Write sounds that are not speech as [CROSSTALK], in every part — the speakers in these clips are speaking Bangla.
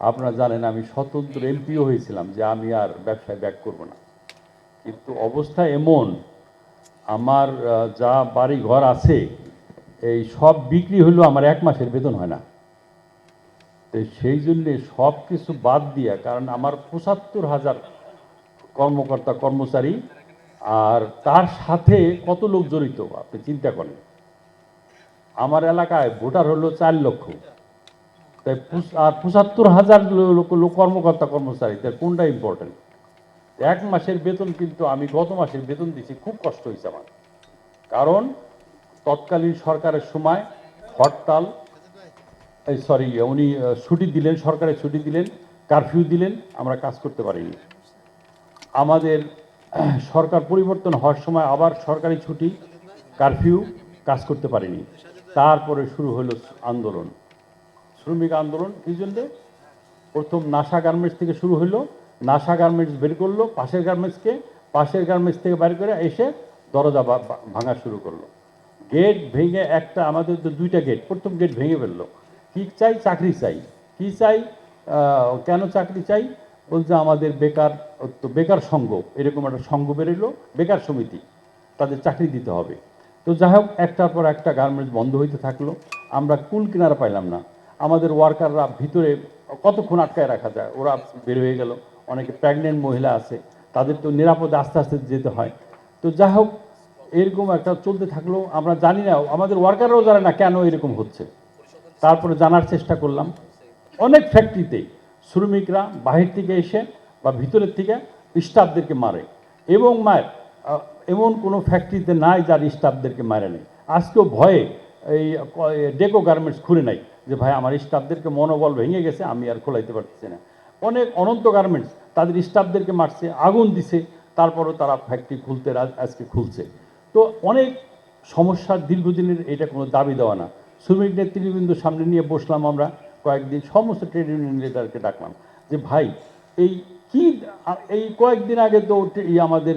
আপনারা জানেন আমি স্বতন্ত্র এমপিও হয়েছিলাম যে আমি আর ব্যবসায় ব্যাক করব না। কিন্তু অবস্থা এমন, আমার যা বাড়ি ঘর আছে, এই সব বিক্রি হলেও আমার এক মাসের বেতন হয় না। তো সেই জন্যে সব কিছু বাদ দিয়া, কারণ আমার পঁচাত্তর হাজার কর্মকর্তা, কর্মচারী, আর তার সাথে কত লোক জড়িত, আপনি চিন্তা করেন। আমার এলাকায় ভোটার হলো চার লক্ষ। তাই আর পঁচাত্তর হাজার লোক কর্মকর্তা কর্মচারী, তাই কোনটা ইম্পর্টেন্ট এক মাসের বেতন কিন্তু আমি গত মাসের বেতন দিয়েছি খুব কষ্ট হয়েছে আমার। কারণ তৎকালীন সরকারের সময় হরতাল, এই সরি উনি ছুটি দিলেন, সরকারের ছুটি দিলেন কারফিউ দিলেন, আমরা কাজ করতে পারিনি। আমাদের [CLEARS THROAT] সরকার পরিবর্তন হওয়ার সময় আবার সরকারি ছুটি কারফিউ কাজ করতে পারিনি। তারপরে শুরু হলো আন্দোলন। শ্রমিক আন্দোলন, কি জন্যে? প্রথম নাসা গার্মেন্টস থেকে শুরু হলো নাসা গার্মেন্টস বের করল, পাশের গার্মেন্টসকে, পাশের গার্মেন্টস থেকে বের করে এসে দরজা ভাঙা শুরু করল। গেট ভেঙে একটা আমাদের তো দুইটা গেট, প্রথম গেট ভেঙে ফেলল। কি চাই? চাকরি চাই। কি চাই? কেন চাকরি চাই? বলছে আমাদের বেকার তো বেকার সংঘ, এরকম একটা সংঘ বেরোলো বেকার সমিতি, তাদের চাকরি দিতে হবে। তো যাই হোক, একটার পর একটা গার্মেন্টস বন্ধ হইতে থাকল। আমরা কুল কিনারা পাইলাম না। আমাদের ওয়ার্কাররা ভিতরে কতক্ষণ আটকায় রাখা যায়? ওরা বের হয়ে গেল। অনেকে প্রেগনেন্ট মহিলা আছে, তাদের তো নিরাপদে আস্তে আস্তে যেতে হয়। তো যাই হোক, এরকম একটা চলতে থাকল। আমরা জানি না, আমাদের ওয়ার্কাররাও জানে না কেন এরকম হচ্ছে। তারপরে জানার চেষ্টা করলাম। অনেক ফ্যাক্টরিতে শ্রমিকরা বাহির থেকে এসে বা ভিতরের থেকে স্টাফদেরকে মারে। এবং মায়ের এমন কোনো ফ্যাক্টরিতে নাই যার স্টাফদেরকে মারে নেই। আজকেও ভয়ে এই ডেকো গার্মেন্টস খুলে নাই। যে ভাই, আমার স্টাফদেরকে মনোবল ভেঙে গেছে, আমি আর খোলাইতে পারতেছি না। অনেক অনন্ত গার্মেন্টস তাদের স্টাফদেরকে মারছে, আগুন দিছে, তারপরও তারা ফ্যাক্টরি খুলতে আজকে খুলছে। তো অনেক সমস্যার দীর্ঘদিনের, এটা কোনো দাবি দেওয়া না। শ্রমিক নেতৃবৃন্দ সামনে নিয়ে বসলাম আমরা, কয়েকদিন সমস্ত ট্রেড ইউনিয়ন লিডারকে ডাকলাম যে, ভাই, এই কি, এই কয়েকদিন আগে তো এই আমাদের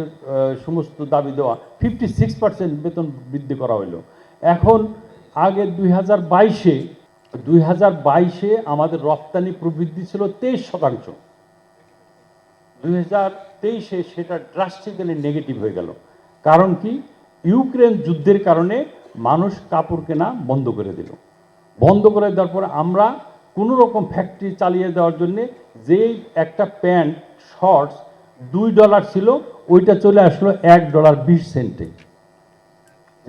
সমস্ত দাবি দেওয়া ফিফটি সিক্স পার্সেন্ট বেতন বৃদ্ধি করা হলো এখন, আগে দুই হাজার বাইশে দুই হাজার বাইশে আমাদের রপ্তানি প্রবৃদ্ধি ছিল তেইশ শতাংশ। দুই হাজার তেইশে সেটা ড্রাস্টিক্যালি নেগেটিভ হয়ে গেল। কারণ কি? ইউক্রেন যুদ্ধের কারণে মানুষ কাপড় কেনা বন্ধ করে দিল। বন্ধ করে দেওয়ার পর আমরা কোনো রকম ফ্যাক্টরি চালিয়ে দেওয়ার জন্যে যেই একটা প্যান্ট শর্টস দুই ডলার ছিল, ওইটা চলে আসলো এক ডলার বিশ সেন্টে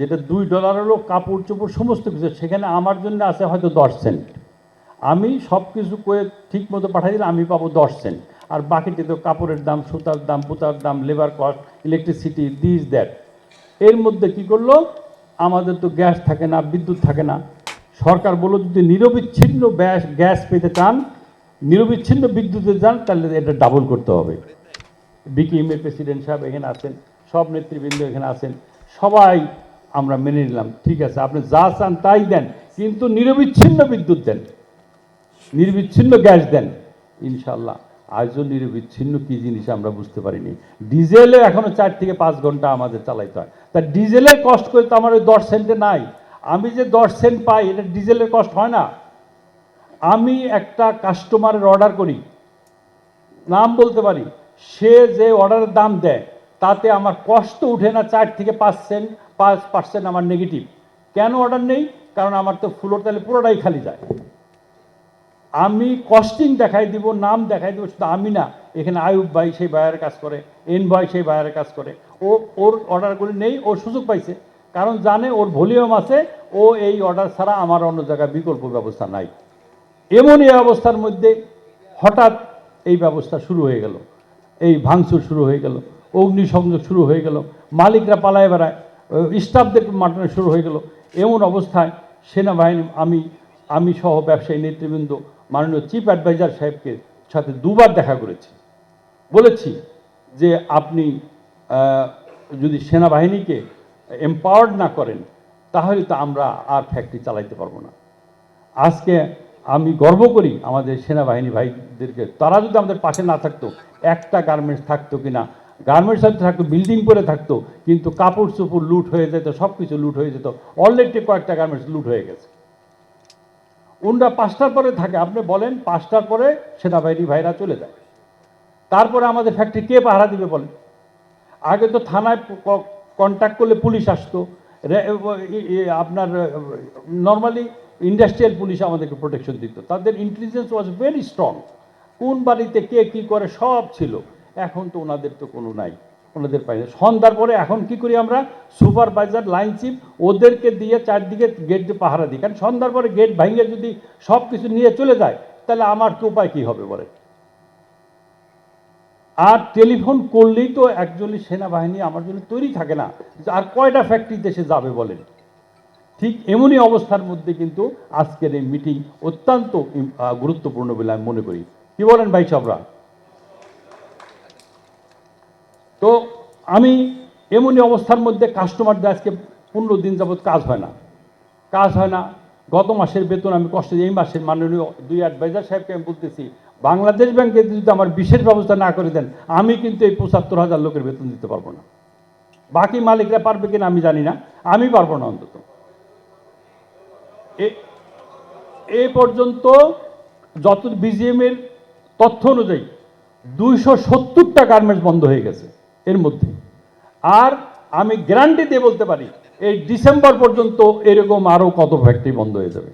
যেটা দুই ডলার হলো কাপড় চোপড় সমস্ত কিছু, সেখানে আমার জন্য আছে হয়তো দশ সেন্ট। আমি সব কিছু করে ঠিক মতো পাঠাই দিলে আমি পাবো দশ সেন্ট। আর বাকিটি তো কাপড়ের দাম, সুতার দাম, পুতার দাম labour cost electricity this that এর মধ্যে কি করল? আমাদের তো গ্যাস থাকে না, বিদ্যুৎ থাকে না। সরকার বলল, যদি নিরবিচ্ছিন্ন গ্যাস গ্যাস পেতে চান, নিরবিচ্ছিন্ন বিদ্যুতে যান, তাহলে এটা ডাবল করতে হবে। বিকিএমের প্রেসিডেন্ট সাহেব এখানে আছেন, সব নেতৃবৃন্দ এখানে আছেন। সবাই আমরা মেনে নিলাম। ঠিক আছে, আপনি যা চান তাই দেন, কিন্তু নিরবিচ্ছিন্ন বিদ্যুৎ দেন। নির্বিচ্ছিন্ন গ্যাস দেন ইনশাল্লাহ আজও নিরবিচ্ছিন্ন কী জিনিস আমরা বুঝতে পারিনি। ডিজেলে এখনও চার থেকে পাঁচ ঘণ্টা আমাদের চালাইতে হয়। তা ডিজেলের কষ্ট করে তো আমার ওই দশ সেন্টে নাই। আমি যে দশ সেন্ট পাই, এটা ডিজেলের কষ্ট হয় না। আমি একটা কাস্টমারের অর্ডার করি। নাম বলতে পারি। সে যে অর্ডারের দাম দেয়, তাতে আমার কষ্ট উঠে না চার থেকে পাঁচ সেন্ট। পাঁচ পার্সেন্ট আমার নেগেটিভ কেন অর্ডার নেই? কারণ আমার তো ফ্লোর তাহলে পুরোটাই খালি যায়। আমি কস্টিং দেখাই দিব, নাম দেখাই দিব, শুধু আমি না, এখানে আয়ুব ভাই সেই বায়ারের কাজ করে, এন ভাই সেই বায়ারের কাজ করে। ও, ওর অর্ডারগুলি নেই, ও সুযোগ পাইছে। কারণ জানে ওর ভলিউম আছে, ও এই অর্ডার ছাড়া আমার অন্য জায়গায় বিকল্প ব্যবস্থা নাই। এমন এই অবস্থার মধ্যে হঠাৎ এই ব্যবস্থা শুরু হয়ে গেল। এই ভাঙচুর শুরু হয়ে গেল। অগ্নিসংযোগ শুরু হয়ে গেল। মালিকরা পালায় বেড়ায়। স্টাফদের মাটানো শুরু হয়ে গেল। এমন অবস্থায় সেনাবাহিনী, আমি আমি সহ ব্যবসায়ী নেতৃবৃন্দ, মাননীয় চিফ অ্যাডভাইজার সাহেবকে সাথে দুবার দেখা করেছি। বলেছি যে আপনি যদি সেনাবাহিনীকে এম্পাওয়ার্ড না করেন, তাহলে তো আমরা আর ফ্যাক্টরি চালাইতে পারব না। আজকে আমি গর্ব করি আমাদের সেনাবাহিনী ভাইদেরকে। তারা যদি আমাদের পাশে না থাকতো, একটা গার্মেন্টস থাকতো কিনা গার্মেন্টস হয়তো থাকতো বিল্ডিং করে থাকতো, কিন্তু কাপড় চোপড় লুট হয়ে যেত সব কিছু লুট হয়ে যেত। অলরেডি কয়েকটা গার্মেন্টস লুট হয়ে গেছে। উনরা পাঁচটার পরে থাকে, আপনি বলেন পাঁচটার পরে সেনাবাহিনী ভাইরা চলে যায়। তারপরে আমাদের ফ্যাক্টরি কে পাহারা দিবে বলেন? আগে তো থানায় কন্ট্যাক্ট করলে পুলিশ আসতো। আপনার নর্মালি ইন্ডাস্ট্রিয়াল পুলিশ আমাদেরকে প্রোটেকশন দিত। তাদের ইন্টেলিজেন্স ওয়াজ ভেরি স্ট্রং কোন বাড়িতে কে কী করে সব ছিল। এখন তো ওনাদের তো কোনো নাই, ওনাদের পাই। সন্ধ্যার পরে এখন কি করি আমরা? সুপারভাইজার, লাইন চিফ, ওদেরকে দিয়ে চারদিকে গেট দিয়ে পাহারা দিই। কারণ সন্ধ্যার পরে গেট ভাঙে যদি সব কিছু নিয়ে চলে যায়, তাহলে আমার কি উপায়, কী হবে বলে আর টেলিফোন করলেই তো একজনই সেনাবাহিনী আমার জন্য তৈরি থাকে না। আর কয়টা ফ্যাক্টরি দেশে যাবে বলেন? ঠিক এমনই অবস্থার মধ্যে কিন্তু আজকের এই মিটিং অত্যন্ত গুরুত্বপূর্ণ বলে আমি মনে করি। কি বলেন ভাই সবরা? তো আমি এমনই অবস্থার মধ্যে কাস্টমারদের আজকে পনেরো দিন যাবৎ কাজ হয় না। কাজ হয় না। গত মাসের বেতন আমি কষ্ট এই মাসের মাননীয় দুই অ্যাডভাইজার সাহেবকে আমি বলতেছি, বাংলাদেশ ব্যাংকে যদি আমার বিশেষ ব্যবস্থা না করে দেন, আমি কিন্তু এই পঁচাত্তর হাজার লোকের বেতন দিতে পারব না। বাকি মালিকরা পারবে কিনা আমি জানি না। আমি পারব না অন্তত। এ- পর্যন্ত যত বিজিএমের তথ্য অনুযায়ী দুইশো সত্তরটা গার্মেন্টস বন্ধ হয়ে গেছে। এর মধ্যে। আর আমি গ্যারান্টি দিয়ে বলতে পারি, এই ডিসেম্বর পর্যন্ত এরকম আরও কত ফ্যাক্টরি বন্ধ হয়ে যাবে।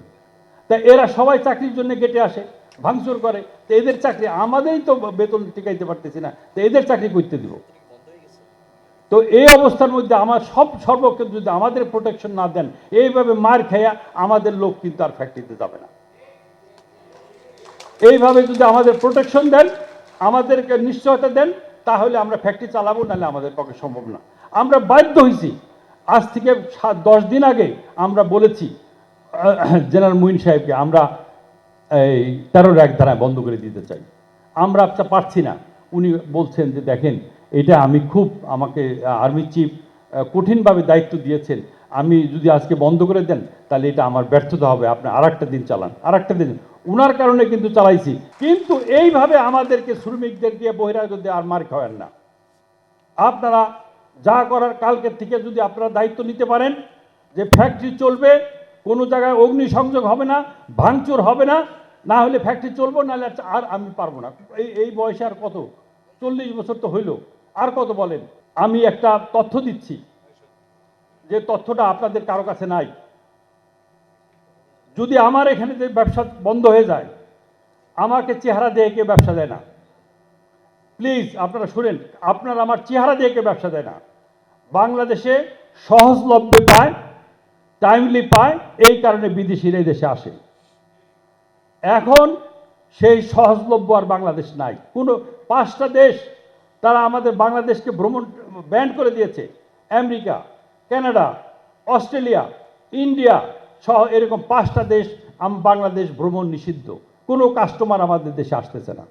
তা এরা সবাই চাকরির জন্য গেটে আসে, ভাঙচুর করে। তো এদের চাকরি আমাদেরই তো বেতন টিকাইতে পারতেছি না, তো এদের চাকরি করতে দিব। তো এই অবস্থার মধ্যে আমার সব সর্বক্ষেত্রে যদি আমাদের প্রোটেকশন না দেন, এইভাবে মার খেয়া আমাদের লোক কিন্তু আর ফ্যাক্টরিতে যাবে না। এইভাবে যদি আমাদের প্রোটেকশন দেন, আমাদেরকে নিশ্চয়তা দেন তাহলে আমরা ফ্যাক্টরি চালাবো, নাহলে আমাদের পক্ষে সম্ভব না। আমরা বাধ্য হয়েছি আজ থেকে সাত, দশ দিন আগে আমরা বলেছি জেনারেল মুইন সাহেবকে আমরা এই তেরো এক ধারায় বন্ধ করে দিতে চাই। আমরা আচ্ছা পারছি না। উনি বলছেন যে, দেখেন, এটা আমি খুব আমাকে আর্মি চিফ কঠিনভাবে দায়িত্ব দিয়েছেন। আমি যদি আজকে বন্ধ করে দেন, তাহলে এটা আমার ব্যর্থতা হবে। আপনি আর দিন চালান আর দিন। উনার কারণে কিন্তু চালাইছি। কিন্তু এইভাবে আমাদেরকে শ্রমিকদের দিয়ে বহিরাগত আর মার খাওয়ান না। আপনারা যা করার কালকের থেকে যদি আপনারা দায়িত্ব নিতে পারেন যে ফ্যাক্টরি চলবে, কোনো জায়গায় অগ্নিসংযোগ হবে না, ভাঙচুর হবে না না হলে ফ্যাক্টরি চলবো, নাহলে আর আমি পারব না। এই এই বয়সে আর কত? চল্লিশ বছর তো হইল। আর কত বলেন? আমি একটা তথ্য দিচ্ছি। যে তথ্যটা আপনাদের কারও কাছে নাই। যদি আমার এখানে যে ব্যবসা বন্ধ হয়ে যায়, আমাকে চেহারা দিয়ে কেউ ব্যবসা দেয় না। প্লিজ, আপনারা শুনেন, আপনারা আমার চেহারা দিয়ে কেউ ব্যবসা দেয় না। বাংলাদেশে সহজলভ্যে পায় টাইমলি পায়, এই কারণে বিদেশিরা দেশে আসে। এখন সেই সহজলভ্য আর বাংলাদেশ নাই। কোনো পাঁচটা দেশ, তারা আমাদের বাংলাদেশকে ভ্রমণ, ব্যান করে দিয়েছে। আমেরিকা, কানাডা, অস্ট্রেলিয়া, ইন্ডিয়া সহ এরকম পাঁচটা দেশ আম- বাংলাদেশ ভ্রমণ নিষিদ্ধ। কোনো কাস্টমার আমাদের দেশে আসতেছে না।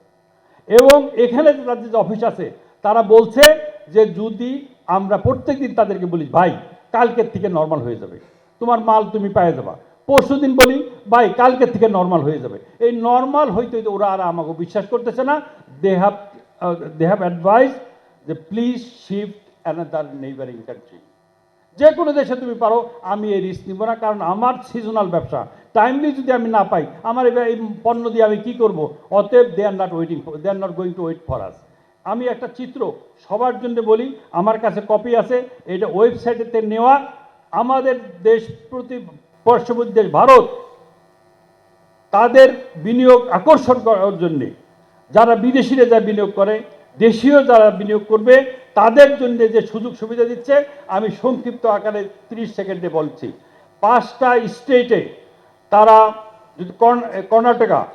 এবং এখানে তাদের যে অফিস আছে, তারা বলছে যে যদি আমরা প্রত্যেকদিন তাদেরকে বলি, ভাই, কালকের থেকে নর্মাল হয়ে যাবে। তোমার মাল তুমি পায়ে যাবা। পরশু দিন বলি, ভাই, কালকের থেকে নর্মাল হয়ে যাবে। এই নর্মাল হইতে হইতে ওরা আর আমাকে বিশ্বাস করতেছে না। They have they have advice যে please shift another neighbouring country যে কোনো দেশে তুমি পারো, আমি এই রিস্ক নিব না, কারণ আমার সিজনাল ব্যবসা। টাইমলি যদি আমি না পাই, আমার এই পণ্য দিয়ে আমি কি করব? অতএব they are not waiting they are not going to wait for us আমি একটা চিত্র সবার জন্য বলি, আমার কাছে কপি আছে, এটা ওয়েবসাইটেতে নেওয়া। আমাদের দেশ প্রতি পার্শ্ববর্তী দেশ ভারত, তাদের বিনিয়োগ আকর্ষণ করার জন্যে, যারা বিদেশিরা যা বিনিয়োগ করে, দেশীয় যারা বিনিয়োগ করবে তাদের জন্য যে সুযোগ সুবিধা দিচ্ছে, আমি সংক্ষিপ্ত আকারে 30 সেকেন্ডে বলছি। পাঁচটা স্টেটে তারা যদি কর্ণ- কর্ণাটকা,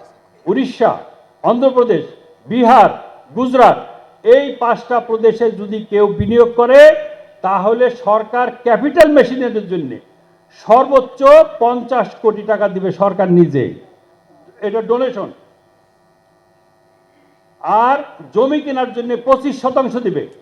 উড়িষ্যা, অন্ধ্রপ্রদেশ, বিহার, গুজরাট, এই পাঁচটা প্রদেশে যদি কেউ বিনিয়োগ করে, তাহলে সরকার ক্যাপিটাল মেশিনারির জন্যে সর্বোচ্চ পঞ্চাশ কোটি টাকা দিবে সরকার নিজেই এটা ডোনেশন। আর জমি কেনার জন্য পঁচিশ শতাংশ দিবে।